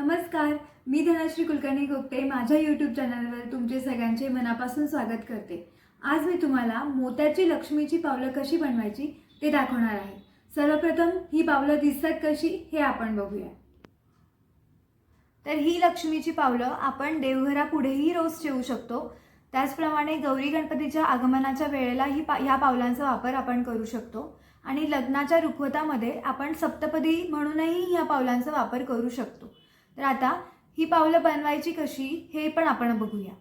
नमस्कार मी धनश्री कुलकर्णी गुप्ते माझ्या यूट्यूब चॅनलवर तुमचे सगळ्यांचे मनापासून स्वागत करते. आज मी तुम्हाला मोत्याची लक्ष्मीची पावलं कशी बनवायची ते दाखवणार आहे. सर्वप्रथम ही पावलं दिसतात कशी हे आपण बघूया. तर ही लक्ष्मीची पावलं आपण देवघरापुढेही रोज ठेवू शकतो. त्याचप्रमाणे गौरी गणपतीच्या आगमनाच्या वेळेला ही पा ह्या पावलांचा वापर आपण करू शकतो. आणि लग्नाच्या रुखवतामध्ये आपण सप्तपदी म्हणूनही ह्या पावलांचा वापर करू शकतो. तर आता ही पावलं बनवायची कशी हे पण आपण बघूया.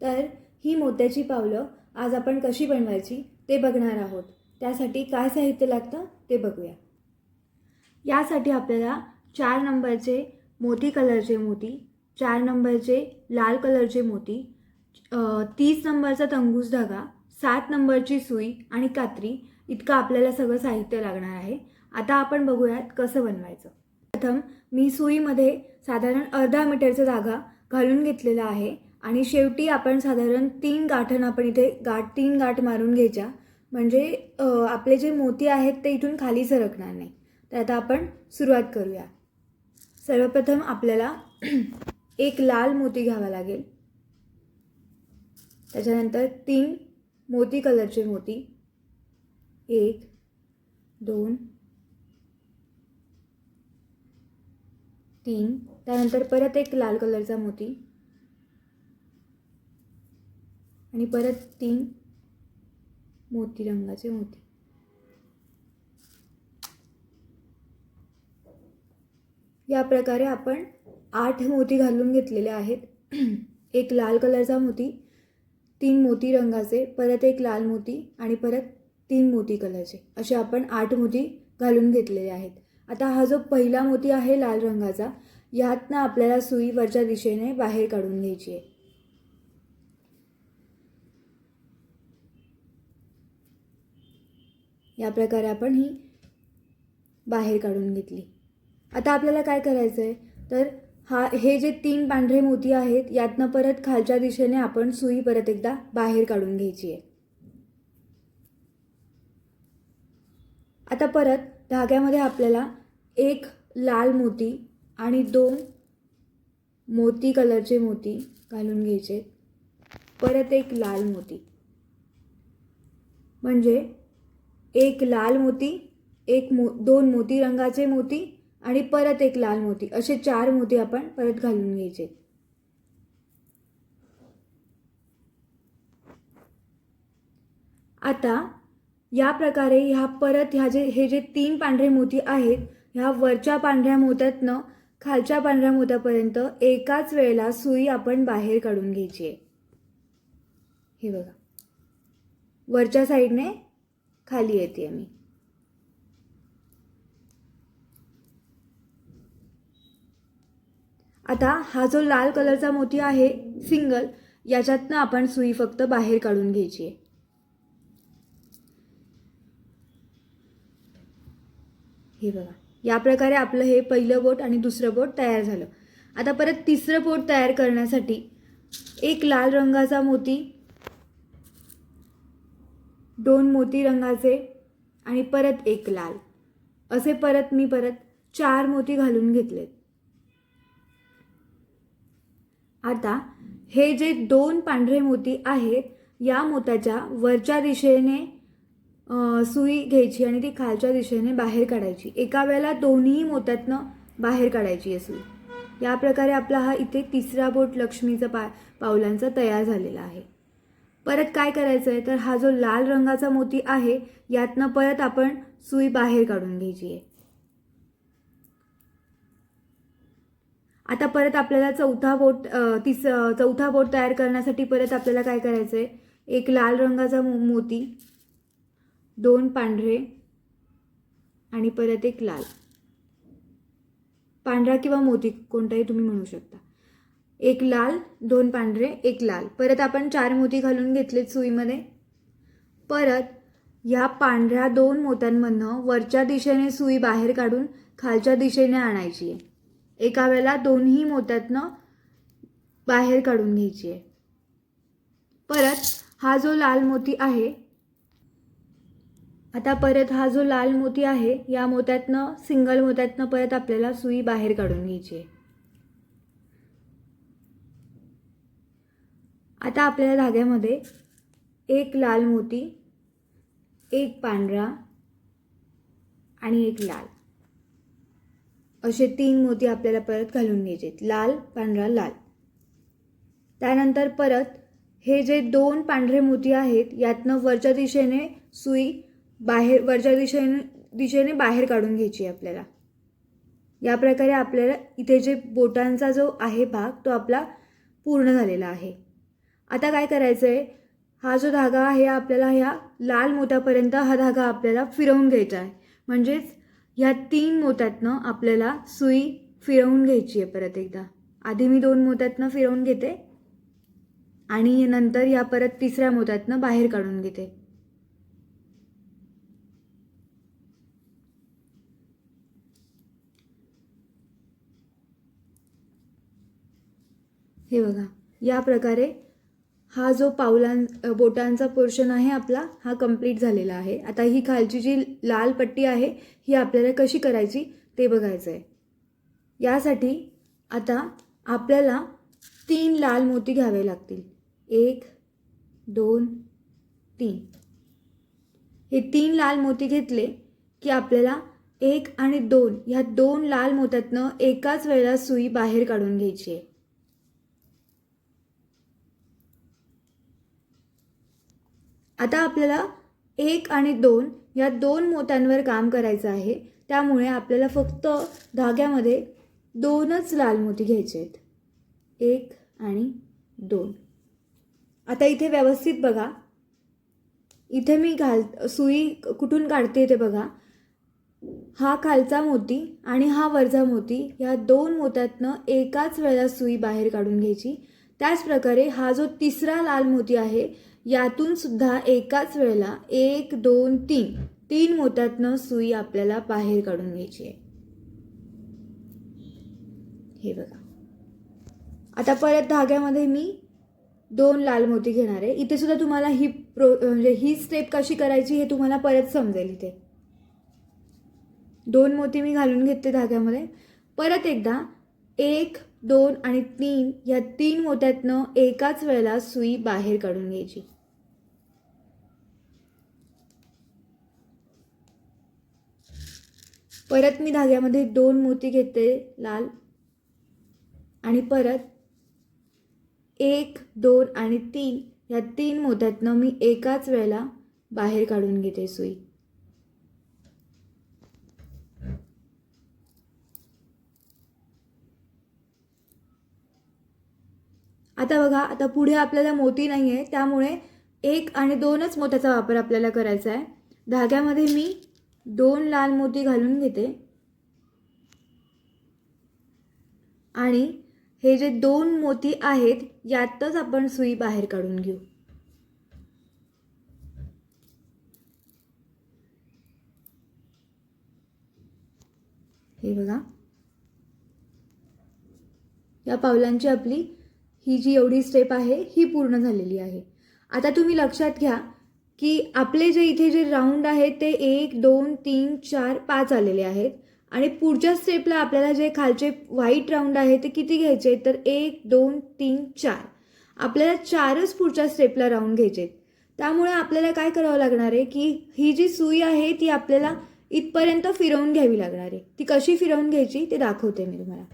तर ही मोत्याची पावलं आज आपण कशी बनवायची ते बघणार आहोत. त्यासाठी काय साहित्य लागतं ते बघूया. यासाठी आपल्याला चार नंबरचे मोती कलरचे मोती चार नंबरचे लाल कलरचे मोती तीस नंबरचा तंगूस धागा सात नंबरची सुई आणि कात्री इतकं आपल्याला सगळं साहित्य लागणार आहे. आता आपण बघूयात कसं बनवायचं. प्रथम मी सुईमध्ये साधारण अर्धा मीटरचा धागा घालून घेतलेला आहे आणि शेवटी आपण साधारण तीन गाठण आपण इथे गाठ तीन गाठ मारून घ्यायच्या. म्हणजे आपले जे मोती आहेत ते इथून खाली सरकणार नाही. तर आता आपण सुरुवात करूया. सर्वप्रथम आपल्याला एक लाल मोती घ्यावा लागेल. त्याच्यानंतर तीन मोती कलरचे मोती. एक दोन तीन त्यानंतर परत एक लाल कलरचा मोती. आणि परत तीन मोती रंगाचे मोती. या प्रकारे आपण आठ मोती घालून घेतलेले आहेत. एक लाल कलरचा मोती तीन मोती रंगाचे परत एक लाल मोती आणि परत तीन मोती कलरचे. असे आपण आठ मोती घालून घेतलेले आहेत. आता हा जो पहिला मोती आहे लाल रंगाचा यातनं आपल्याला सुई वरच्या दिशेने बाहेर काढून घ्यायची आहे. या प्रकारे आपण ही बाहेर काढून घेतली. आता आपल्याला काय करायचं आहे तर हा हे जे तीन पांढरे मोती आहेत यातनं परत खालच्या दिशेने आपण सुई परत एकदा बाहेर काढून घ्यायची आहे. आता परत धाग्यामध्ये आपल्याला एक लाल मोती आणि दोन मोती कलरचे मोती घालून घ्यायचे. परत एक लाल मोती. म्हणजे एक लाल मोती एक मो दोन मोती रंगाचे मोती आणि परत एक लाल मोती. असे चार मोती आपण परत घालून घ्यायचे. आता या प्रकारे ह्या परत ह्या जे हे जे तीन पांढरे मोती आहेत ह्या वरच्या पांढऱ्या मोत्यातनं खालच्या पांढऱ्या मोत्यापर्यंत एकाच वेळेला सुई आपण बाहेर काढून घ्यायची आहे. हे बघा. वरच्या साईडने खाली येते मी. आता हा जो लाल कलरचा मोती आहे सिंगल याच्यातनं आपण सुई फक्त बाहेर काढून घ्यायची आहे. हे बघा. या प्रकारे आपलं हे पहिलं बोट आणि दुसरं बोट तयार झालं. आता परत तिसरं बोट तयार करण्यासाठी एक लाल रंगाचा मोती दोन मोती रंगाचे आणि परत एक लाल. असे परत मी परत चार मोती घालून घेतलेत. आता हे जे दोन पांढरे मोती आहेत या मोत्याच्या वरच्या दिशेने सुई घ्यायची आणि ती खालच्या दिशेने बाहेर काढायची. एका वेळेला दोन्ही मोत्यातनं बाहेर काढायची आहे सुई. या प्रकारे आपला हा इथे तिसरा बोट लक्ष्मीचा पा पावलांचा तयार झालेला आहे. परत काय करायचं आहे तर हा जो लाल रंगाचा मोती आहे यातनं परत आपण सुई बाहेर काढून घ्यायची आहे. आता परत आपल्याला चौथा बोट तिस चौथा बोट तयार करण्यासाठी परत आपल्याला काय करायचं आहे एक लाल रंगाचा मो मोती दोन पांढरे आणि परत एक लाल. पांढरा किंवा मोती कोणताही तुम्ही म्हणू शकता. एक लाल दोन पांढरे एक लाल. परत आपण चार मोती घालून घेतलेत सुईमध्ये. परत ह्या पांढऱ्या दोन मोत्यांमधनं वरच्या दिशेने सुई बाहेर काढून खालच्या दिशेने आणायची आहे. एका वेळेला दोन्ही मोत्यातनं बाहेर काढून घ्यायची आहे. परत हा जो लाल मोती आहे आता परत हा जो लाल मोती आहे या मोत्यातनं सिंगल मोत्यातनं परत आपल्याला सुई बाहेर काढून घ्यायची आता आपल्याला धाग्यामध्ये एक लाल मोती एक पांढरा आणि एक लाल. असे तीन मोती आपल्याला परत घालून घ्यायचे लाल पांढरा लाल. त्यानंतर परत हे जे दोन पांढरे मोती आहेत यातनं वरच्या दिशेने सुई बाहेर वरच्या दिशेने दिशेने बाहेर काढून घ्यायची आहे आपल्याला. या प्रकारे आपल्याला इथे जे बोटांचा जो आहे भाग तो आपला पूर्ण झालेला आहे. आता काय करायचं आहे हा जो धागा आहे आपल्याला ह्या लाल मोत्यापर्यंत हा धागा आपल्याला फिरवून घ्यायचा आहे. म्हणजेच ह्या तीन मोत्यातनं आपल्याला सुई फिरवून घ्यायची आहे परत एकदा. आधी मी दोन मोत्यातनं फिरवून घेते आणि नंतर या परत तिसऱ्या मोत्यातनं बाहेर काढून घेते. हे बघा या प्रकारे हा जो पावलां बोटांचा पोर्शन आहे आपला हा कंप्लीट झालेला आहे. आता ही खालची जी लाल पट्टी आहे ही आपल्याला कशी करायची ते बघायचं आहे यासाठी आता आपल्याला तीन लाल मोती घ्यावे लागतील. एक दोन तीन. हे तीन लाल मोती घेतले की आपल्याला एक आणि दोन ह्या दोन लाल मोत्यातनं एकाच वेळेला सुई बाहेर काढून घ्यायची आहे. आता आपल्याला एक आणि दोन या दोन मोत्यांवर काम करायचं आहे. त्यामुळे आपल्याला फक्त धाग्यामध्ये दोनच लाल मोती घ्यायचे आहेत. एक आणि दोन. आता इथे व्यवस्थित बघा. इथे मी घाल सुई कुठून काढते ते बघा. हा खालचा मोती आणि हा वरचा मोती ह्या दोन मोत्यातनं एकाच वेळेला सुई बाहेर काढून घ्यायची. त्याचप्रकारे हा जो तिसरा लाल मोती आहे यातून सुद्धा एकाच वेळेला एक दोन तीन तीन मोत्यातनं सुई आपल्याला बाहेर काढून घ्यायची आहे. हे बघा. आता परत धाग्यामध्ये मी दोन लाल मोती घेणार आहे. इथे सुद्धा तुम्हाला ही प्रो म्हणजे ही स्टेप कशी करायची हे तुम्हाला परत समजेल इथे. दोन मोती मी घालून घेते धाग्यामध्ये. परत एकदा एक दोन आणि तीन या तीन मोत्यातनं एकाच वेळेला सुई बाहेर काढून घ्यायची. परत मी धाग्यामध्ये दोन मोती घेते लाल. आणि परत एक दोन आणि तीन या तीन मोत्यातनं मी एकाच वेळेला बाहेर काढून घेते सुई. आता बघा आता पुढे आपल्याला मोती नाही आहे त्यामुळे एक आणि दोनच मोत्याचा वापर आपल्याला करायचा आहे. धाग्यामध्ये मी दोन लाल मोती घालून घेते. आणि हे जे दोन मोती आहेत यातच आपण सुई बाहेर काढून घेऊ. हे बघा. या पावलांची आपली ही जी एवढी स्टेप आहे ही पूर्ण झालेली आहे. आता तुम्ही लक्षात घ्या की आपले जे इथे जे राऊंड आहेत ते एक दोन तीन चार पाच आलेले आहेत. आणि पुढच्या स्टेपला आपल्याला जे खालचे व्हाईट राऊंड आहे ते किती घ्यायचे तर एक दोन तीन चार. आपल्याला चारच पुढच्या स्टेपला राऊंड घ्यायचे आहेत. त्यामुळे आपल्याला काय करावं लागणार आहे की ही जी सुई आहे ती आपल्याला इथपर्यंत फिरवून घ्यावी लागणार आहे. ती कशी फिरवून घ्यायची ते दाखवते मी तुम्हाला.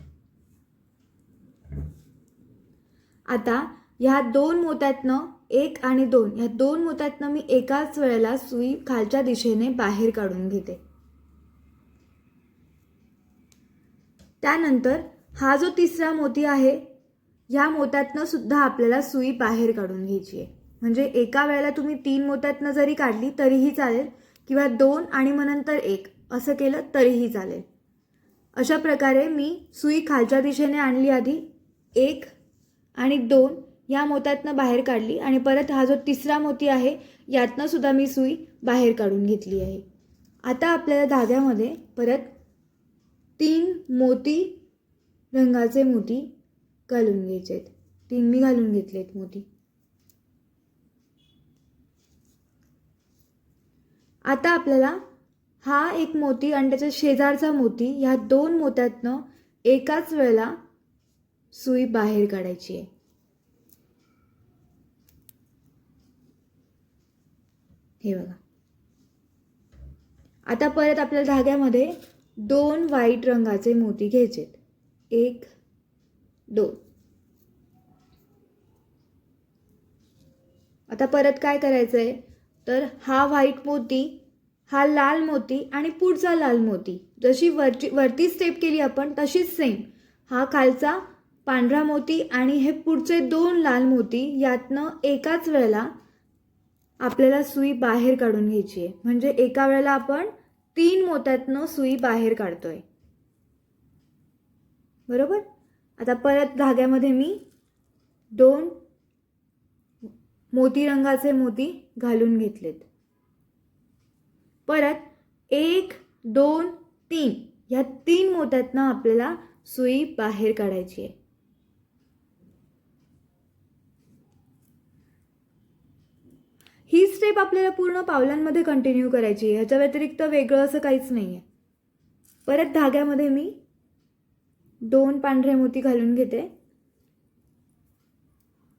आता ह्या दोन मोत्यातनं एक आणि दोन ह्या दोन मोत्यातनं मी एकाच वेळेला सुई खालच्या दिशेने बाहेर काढून घेते. त्यानंतर हा जो तिसरा मोती आहे ह्या मोत्यातनं सुद्धा आपल्याला सुई बाहेर काढून घ्यायची आहे. म्हणजे एका वेळेला तुम्ही तीन मोत्यातनं जरी काढली तरीही चालेल. किंवा दोन आणि मग नंतर एक असं केलं तरीही चालेल. अशा प्रकारे मी सुई खालच्या दिशेने आणली आधी एक आणि दोन या मोत्यातनं बाहेर काढली आणि परत हा जो तिसरा मोती आहे यातनंसुद्धा मी सुई बाहेर काढून घेतली आहे. आता आपल्याला धाग्यामध्ये परत तीन मोती रंगाचे मोती घालून घ्यायचे आहेत. तीन मी घालून घेतले आहेत मोती. आता आपल्याला हा एक मोती आणि त्याच्या शेजारचा मोती ह्या दोन मोत्यातनं एकाच वेळेला सुई बाहेर काढायची आहे. हे बघा. आता परत आपल्या धाग्यामध्ये दोन व्हाईट रंगाचे मोती घ्यायचे एक दोन. आता परत काय करायचं आहे तर हा व्हाईट मोती हा लाल मोती आणि पुढचा लाल मोती. जशी वरची वरती स्टेप केली आपण तशीच सेम हा खालचा पांढरा मोती आणि हे पुढचे दोन लाल मोती यातनं एकाच वेळेला आपल्याला सुई बाहेर काढून घ्यायची आहे. म्हणजे एका वेळेला आपण तीन मोत्यातनं सुई बाहेर काढतोय. बरोबर? आता परत धाग्यामध्ये मी दोन मोती रंगाचे मोती घालून घेतलेत. परत एक दोन तीन ह्या तीन मोत्यातनं आपल्याला सुई बाहेर काढायची आहे. ही स्टेप आपल्याला पूर्ण पावलांमध्ये कंटिन्यू करायची आहे. ह्याच्या व्यतिरिक्त वेगळं असं काहीच नाही आहे परत धाग्यामध्ये मी दोन पांढरे मोती घालून घेते.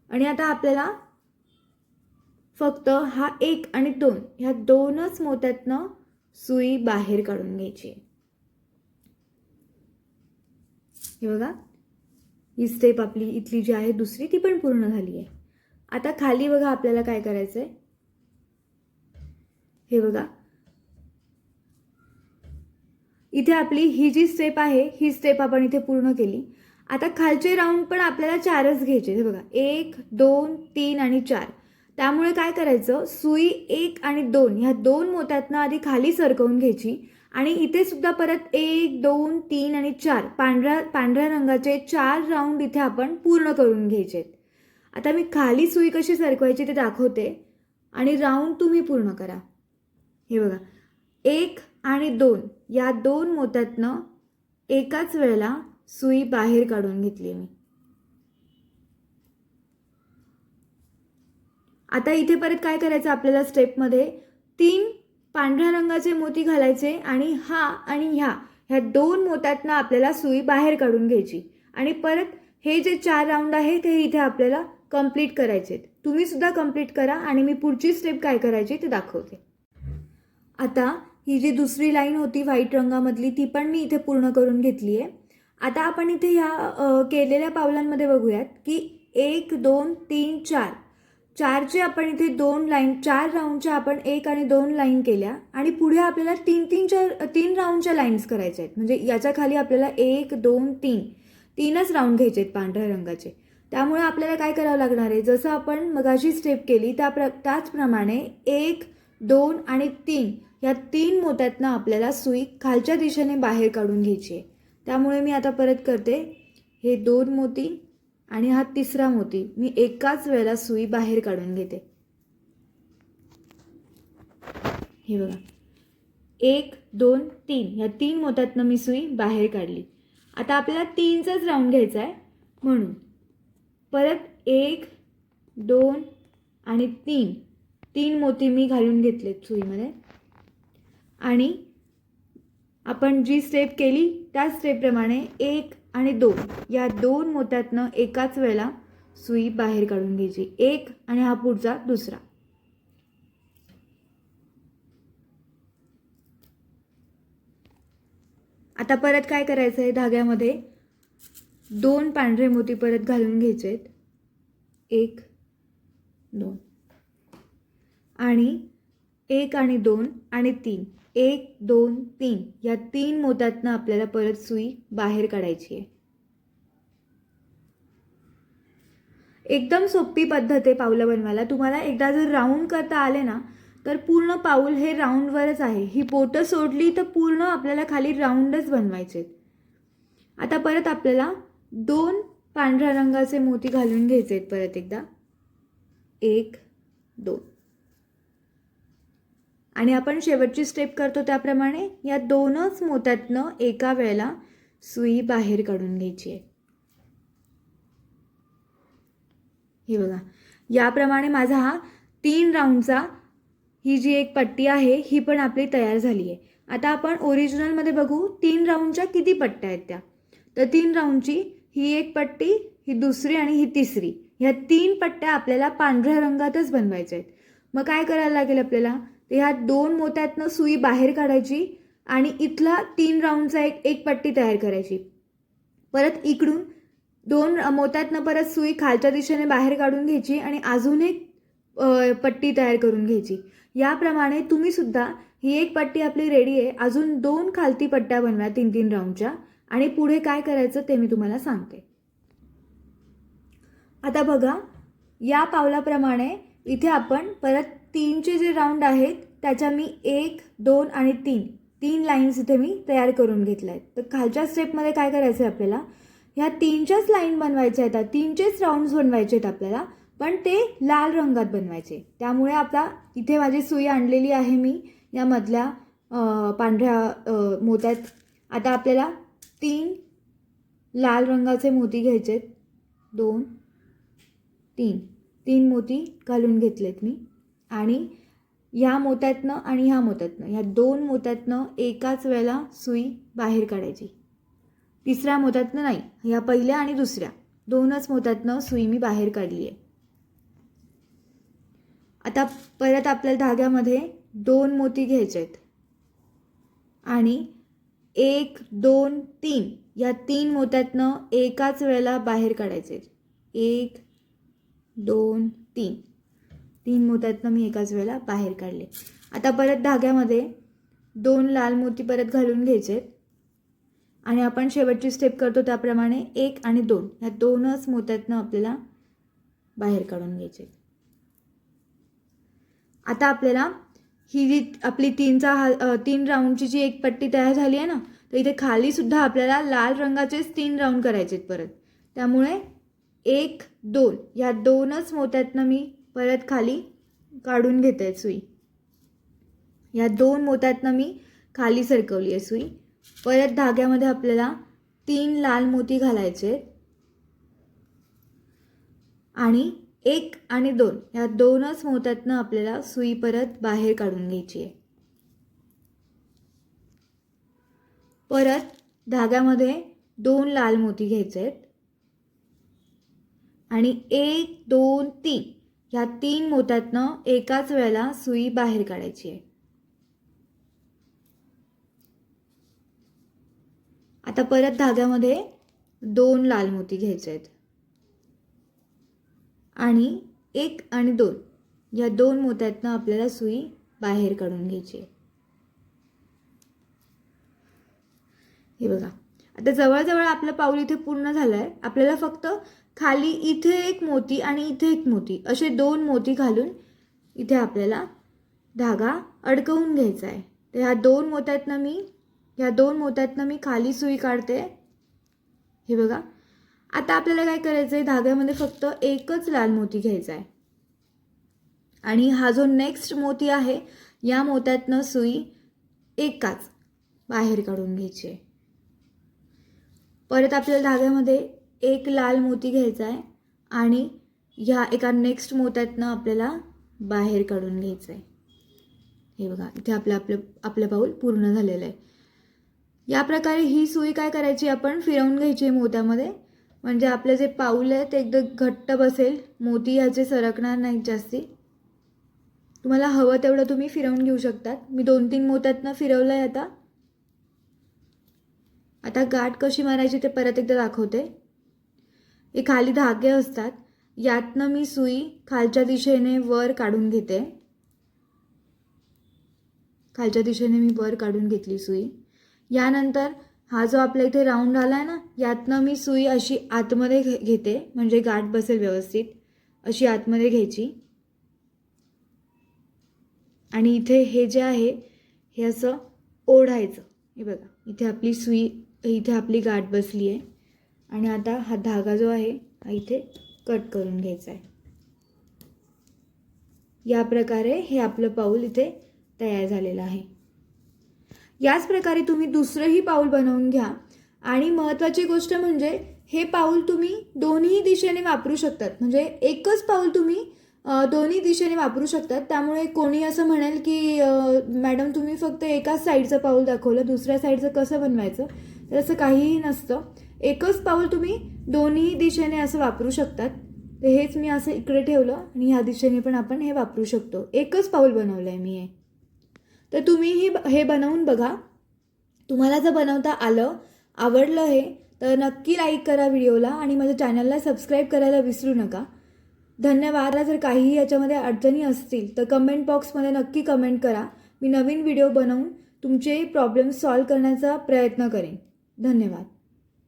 आणि आता आपल्याला फक्त हा एक आणि दोन ह्या दोनच मोत्यातनं सुई बाहेर काढून घ्यायची हे बघा ही स्टेप आपली इथली जी आहे दुसरी ती पण पूर्ण झाली आहे. आता खाली बघा आपल्याला काय करायचं आहे हे बघा. इथे आपली ही जी स्टेप आहे ही स्टेप आपण इथे पूर्ण केली. आता खालचे राऊंड पण आपल्याला चारच घ्यायचे हे बघा. एक दोन तीन आणि चार. त्यामुळे काय करायचं? सुई एक आणि दोन ह्या दोन मोत्यातनं आधी खाली सरकवून घ्यायची आणि इथे सुद्धा परत एक दोन तीन आणि चार पांढऱ्या पांढऱ्या रंगाचे चार राऊंड इथे आपण पूर्ण करून घ्यायचे आता मी खाली सुई कशी सरकवायची ते दाखवते आणि राऊंड तुम्ही पूर्ण करा. हे बघा. एक आणि दोन या दोन मोत्यातनं एकाच वेळेला सुई बाहेर काढून घेतली मी. आता इथे परत काय करायचं आपल्याला स्टेपमध्ये तीन पांढऱ्या रंगाचे मोती घालायचे आणि हा आणि ह्या ह्या दोन मोत्यातनं आपल्याला सुई बाहेर काढून घ्यायची. आणि परत हे जे चार राऊंड आहे ते इथे आपल्याला कंप्लीट करायचे तुम्ही सुद्धा कंप्लीट करा आणि मी पुढची स्टेप काय करायची ते दाखवते. आता ही जी दुसरी लाईन होती व्हाईट रंगामधली ती पण मी इथे पूर्ण करून घेतली आहे आता आपण इथे ह्या केलेल्या पावलांमध्ये बघूयात की एक दोन तीन चार. चारचे आपण इथे दोन लाईन चार राऊंडच्या आपण एक आणि दोन लाईन केल्या आणि पुढे आपल्याला तीन तीन चार तीन राऊंडच्या लाईन्स करायच्या आहेत. म्हणजे याच्या खाली आपल्याला एक दोन तीन तीनच राऊंड घ्यायचे आहेत पांढऱ्या रंगाचे. त्यामुळे आपल्याला काय करावं लागणार आहे? जसं आपण मगाशी स्टेप केली त्या प्र त्याचप्रमाणे एक दोन आणि तीन. ह्या तीन मोत्यातनं आपल्याला सुई खालच्या दिशेने बाहेर काढून घ्यायची आहे. त्यामुळे मी आता परत करते. हे दोन मोती आणि हा तिसरा मोती. मी एकाच वेळेला सुई बाहेर काढून घेते. हे बघा. एक दोन तीन. या तीन मोत्यातनं मी सुई बाहेर काढली. आता आपल्याला तीनचाच राऊंड घ्यायचा आहे. म्हणून परत एक दोन आणि तीन. तीन मोती मी घालून घेतलेत सुईमध्ये. आणि आपण जी स्टेप केली त्या स्टेपप्रमाणे एक आणि दोन. या दोन मोत्यातनं एकाच वेळेला सुई बाहेर काढून घ्यायची. एक आणि हा पुढचा दुसरा. आता परत काय करायचं आहे धाग्यामध्ये दोन पांढरे मोती परत घालून घ्यायचे आहेत एक दोन. आणि एक आणि दोन आणि तीन. एक दोन तीन या तीन मोत्यातनं आपल्याला परत सुई बाहेर काढायची आहे. एकदम सोपी पद्धत आहे पावलं बनवायला. तुम्हाला एकदा जर राऊंड करता आले ना तर पूर्ण पाऊल हे राऊंडवरच आहे. ही बोटं सोडली तर पूर्ण आपल्याला खाली राऊंडच बनवायचे आहेत. आता परत आपल्याला दोन पांढऱ्या रंगाचे मोती घालून घ्यायचे आहेत परत एकदा. एक दोन. आणि आपण शेवटची स्टेप करतो त्याप्रमाणे या दोनच मोत्यातनं एका वेळेला सुई बाहेर काढून घ्यायची आहे. हे बघा याप्रमाणे माझा हा तीन राऊंडचा ही जी एक पट्टी आहे ही पण आपली तयार झाली आहे. आता आपण ओरिजिनलमध्ये बघू तीन राऊंडच्या किती पट्ट्या आहेत त्या? तर तीन राऊंडची ही एक पट्टी ही दुसरी आणि ही तिसरी ह्या तीन पट्ट्या आपल्याला पांढऱ्या रंगातच बनवायच्या आहेत. मग काय करायला लागेल आपल्याला? ह्या दोन मोत्यातनं सुई बाहेर काढायची आणि इथला तीन राऊंडचा एक एक पट्टी तयार करायची. परत इकडून दोन मोत्यातनं परत सुई खालच्या दिशेने बाहेर काढून घ्यायची आणि अजून एक पट्टी तयार करून घ्यायची. याप्रमाणे तुम्ही सुद्धा ही एक पट्टी आपली रेडी आहे. अजून दोन खालती पट्ट्या बनवा तीन तीन राऊंडच्या आणि पुढे काय करायचं ते मी तुम्हाला सांगते. आता बघा या पावलाप्रमाणे इथे आपण परत तीनचे जे राऊंड आहेत त्याच्या मी एक दोन आणि तीन तीन लाईन्स इथे मी तयार करून घेतल्या आहेत तर खालच्या स्टेपमध्ये काय करायचं आहे आपल्याला? ह्या तीनच्याच लाईन बनवायच्या आहेत तीनचेच राऊंड्स बनवायचे आहेत आपल्याला पण ते लाल रंगात बनवायचे. त्यामुळे आता इथे माझी सुई आणलेली आहे मी या मधल्या पांढऱ्या मोत्यात. आता आपल्याला तीन लाल रंगाचे मोती घ्यायचे आहेत दोन तीन तीन मोती घालून घेतलेत मी. आणि ह्या मोत्यातनं आणि ह्या मोत्यातनं ह्या दोन मोत्यातनं एकाच वेळेला सुई बाहेर काढायची. तिसऱ्या मोत्यातनं नाही ह्या पहिल्या आणि दुसऱ्या. दोनच मोत्यातनं सुई मी बाहेर काढली आहे आता परत आपल्या धाग्यामध्ये दोन मोती घ्यायचे आहेत आणि एक दोन तीन या तीन मोत्यातनं एकाच वेळेला बाहेर काढायचे एक दोन तीन. तीन मोत्यातनं मी एकाच वेळेला बाहेर काढले. आता परत धाग्यामध्ये दोन लाल मोती परत घालून घ्यायचे. आणि आपण शेवटची स्टेप करतो त्याप्रमाणे एक आणि दोन. ह्या दोनच मोत्यातनं आपल्याला बाहेर काढून घ्यायचे. आता आपल्याला ही जी आपली तीनचा हा तीन राऊंडची जी एक पट्टी तयार झाली आहे ना तर इथे खालीसुद्धा आपल्याला लाल रंगाचेच तीन राऊंड करायचे आहेत परत. त्यामुळे एक दोन. या दोनच मोत्यातनं मी परत खाली काढून घेते सुई. या दोन मोत्यातनं मी खाली सरकवली आहे सुई. परत धाग्यामध्ये आपल्याला तीन लाल मोती घालायचे आहेत. आणि एक आणि दोन या दोनच मोत्यातनं आपल्याला सुई परत बाहेर काढून घ्यायची आहे. परत धाग्यामध्ये दोन लाल मोती घ्यायचे आहेत. आणि एक दोन तीन ह्या तीन मोत्यातनं एकाच वेळेला सुई बाहेर काढायची आहे. आता परत धाग्यामध्ये दोन लाल मोती घ्यायचे आहेत. आणि एक आणि दोन या दोन मोत्यातनं आपल्याला सुई बाहेर काढून घ्यायची आहे. हे बघा. आता जवळजवळ आपलं पाऊल इथे पूर्ण झालं आहे आपल्याला फक्त खाली इथे एक मोती आणि इथे एक मोती. असे दोन मोती घालून इथे आपल्याला धागा अडकवून घ्यायचा आहे. तर ह्या दोन मोत्यातनं मी ह्या दोन मोत्यातनं मी खाली सुई काढते. हे बघा. आता आपल्याला काय करायचं आहे धाग्यामध्ये फक्त एकच लाल मोती घ्यायचा आहे. आणि हा जो नेक्स्ट मोती आहे या मोत्यातनं सुई एकाच बाहेर काढून घ्यायची आहे. परत आपल्याला धाग्यामध्ये एक लाल मोती घ्यायचा आहे आणि ह्या एका नेक्स्ट मोत्यातनं आपल्याला बाहेर काढून घ्यायचं आहे हे बघा इथे आपलं आपलं आपलं पाऊल पूर्ण झालेलं आहे. या प्रकारे ही सुई काय करायची? आपण फिरवून घ्यायची आहे मोत्यामध्ये. म्हणजे आपलं जे पाऊल आहे ते एकदम घट्ट बसेल. मोती ह्याचे सरकणार नाहीत जास्ती. तुम्हाला हवं तेवढं तुम्ही फिरवून घेऊ शकतात. मी दोन तीन मोत्यातनं फिरवलं आहे आता. आता गाठ कशी मारायची ते परत एकदा दाखवते. हे खाली धागे असतात. यातनं मी सुई खालच्या दिशेने वर काढून घेते. खालच्या दिशेने मी वर काढून घेतली सुई. यानंतर हा जो आपल्या इथे राऊंड आला आहे ना यातनं मी सुई अशी आतमध्ये घे घेते. म्हणजे गाठ बसेल व्यवस्थित. अशी आतमध्ये घ्यायची. आणि इथे हे जे आहे हे असं ओढायचं. हे बघा इथे आपली सुई इथे आपली गाठ बसली आहे आणि आता हा धागा जो आहे हा इथे कट करून घ्यायचा आहे. या प्रकारे हे आपलं पाऊल इथे तयार झालेलं आहे. याच प्रकारे तुम्ही दुसरंही पाऊल बनवून घ्या. आणि महत्त्वाची गोष्ट म्हणजे हे पाऊल तुम्ही दोन्ही दिशेने वापरू शकतात. म्हणजे एकच पाऊल तुम्ही दोन्ही दिशेने वापरू शकतात. त्यामुळे कोणी असं म्हणेल की मॅडम तुम्ही फक्त एकाच साईडचं पाऊल दाखवलं दुसऱ्या साईडचं कसं बनवायचं? तर असं काहीही नसतं. एकच पाऊल तुम्ही दोन्ही दिशेने असं वापरू शकतात. तर हेच मी असं इकडे ठेवलं आणि ह्या दिशेने पण आपण हे वापरू शकतो. एकच पाऊल बनवलं आहे मी हे. तर तुम्हीही ब- हे बनवून बघा. तुम्हाला जर बनवता आलं आवडलं हे तर नक्की लाईक करा व्हिडिओला आणि माझ्या चॅनलला सबस्क्राईब करायला विसरू नका. धन्यवादला जर काहीही याच्यामध्ये अडचणी असतील तर कमेंट बॉक्समध्ये नक्की कमेंट करा. मी नवीन व्हिडिओ बनवून तुमचे प्रॉब्लेम सॉल्व करण्याचा प्रयत्न करेन. धन्यवाद.